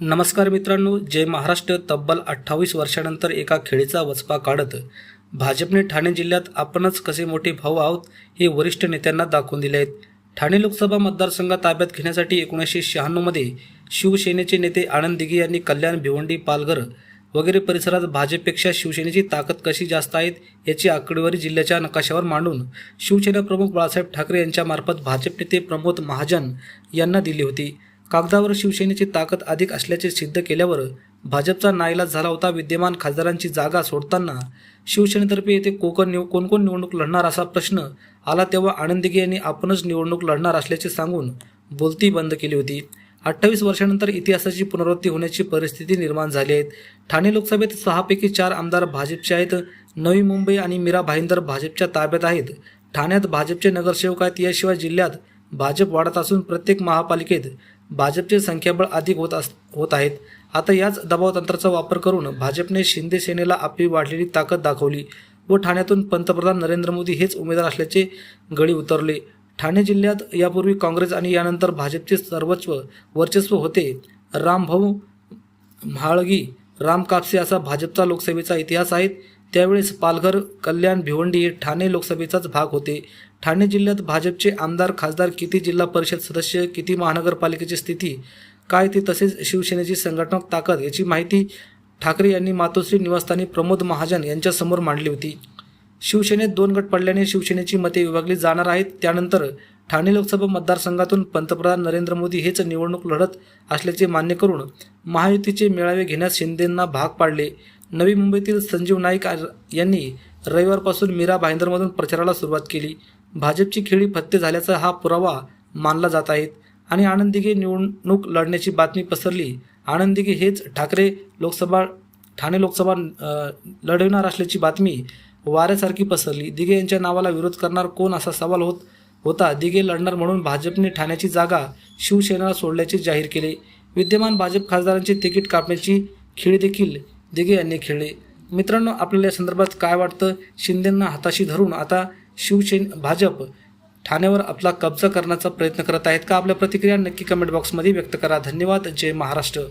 नमस्कार मित्रांनो जय महाराष्ट्र तब्बल अठ्ठावीस वर्षानंतर एका खेळीचा वचपा काढत भाजपने ठाणे जिल्ह्यात आपणच कसे मोठे भाऊ आहोत हे वरिष्ठ नेत्यांना दाखवून दिले आहेत. ठाणे लोकसभा मतदारसंघात ताब्यात घेण्यासाठी एकोणीसशे शहाण्णवमध्ये शिवसेनेचे नेते आनंद दिघे यांनी कल्याण भिवंडी पालघर वगैरे परिसरात भाजपपेक्षा शिवसेनेची ताकद कशी जास्त आहेत याची आकडेवारी जिल्ह्याच्या नकाशावर मांडून शिवसेना प्रमुख बाळासाहेब ठाकरे यांच्यामार्फत भाजप नेते प्रमोद महाजन यांना दिली होती. कागदावर शिवसेनेची ताकद अधिक असल्याचे सिद्ध केल्यावर भाजपचा नाईलाज झाला होता. विद्यमान खासदारांची जागा सोडताना शिवसेनेतर्फे येथे कोकण निव कोणकोण निवडणूक लढणार असा प्रश्न आला तेव्हा आनंद यांनी आपणच निवडणूक लढणार असल्याचे सांगून बोलती बंद केली होती. अठ्ठावीस वर्षानंतर इतिहासाची पुनरावृत्ती होण्याची परिस्थिती निर्माण झाली आहे. ठाणे लोकसभेत सहापैकी चार आमदार भाजपचे आहेत. नवी मुंबई आणि मीरा भाईंदर भाजपच्या ताब्यात आहेत. ठाण्यात भाजपचे नगरसेवक आहेत. याशिवाय जिल्ह्यात भाजप वाढत असून प्रत्येक महापालिकेत भाजपचे संख्याबळ अधिक होत अस होत आहेत. आता याच दबाव तंत्राचा वापर करून भाजपने शिंदे सेनेला आपली वाढलेली ताकद दाखवली व ठाण्यातून पंतप्रधान नरेंद्र मोदी हेच उमेदवार असल्याचे गळी उतरले. ठाणे जिल्ह्यात यापूर्वी काँग्रेस आणि यानंतर भाजपचे सर्वस्व वर्चस्व होते. रामभाऊ म्हाळगी राम कापसे असा भाजपचा लोकसभेचा इतिहास आहे त्यावेळेस पालघर कल्याण भिवंडी हे ठाणे लोकसभेचाच भाग होते. ठाणे जिल्ह्यात भाजपचे आमदार खासदार किती जिल्हा परिषद सदस्य किती महानगरपालिकेची स्थिती काय ते तसेच शिवसेनेची संघटनात्मक ताकद याची माहिती ठाकरे यांनी मातोश्री निवासस्थानी प्रमोद महाजन यांच्यासमोर मांडली होती. शिवसेनेत दोन गट पडल्याने शिवसेनेची मते विभागली जाणार आहेत. त्यानंतर ठाणे लोकसभा मतदारसंघातून पंतप्रधान नरेंद्र मोदी हेच निवडणूक लढत असल्याचे मान्य करून महायुतीचे मेळावे घेण्यास शिंदेंना भाग पाडले. नवी मुंबईतील संजीव नाईक यांनी रविवारपासून मीरा भाईंदरमधून प्रचाराला सुरुवात केली. भाजपची खेळी फत्ते झाल्याचा हा पुरावा मानला जात आहेत आणि आनंद दिघे निवडणूक लढण्याची बातमी पसरली. आनंदिगे हेच ठाकरे लोकसभा ठाणे लोकसभा लढविणार लढवणार असल्याची बातमी वाऱ्यासारखी पसरली. दिघे यांच्या नावाला विरोध करणार कोण असा सवाल होत होता? दिघे लढणार म्हणून भाजपने ठाण्याची जागा शिवसेनेला सोडल्याचे जाहीर केले. विद्यमान भाजप खासदारांचे तिकीट कापण्याची खेळी देखील दिघे यांनी खेळले. मित्रांनो आपल्याला या संदर्भात काय वाटतं? शिंदेंना हाताशी धरून आता शिवसेन भाजप ठाण्यावर आपला कब्जा करण्याचा प्रयत्न करत आहेत का? आपल्या प्रतिक्रिया नक्की कमेंट बॉक्समध्ये व्यक्त करा. धन्यवाद. जय महाराष्ट्र.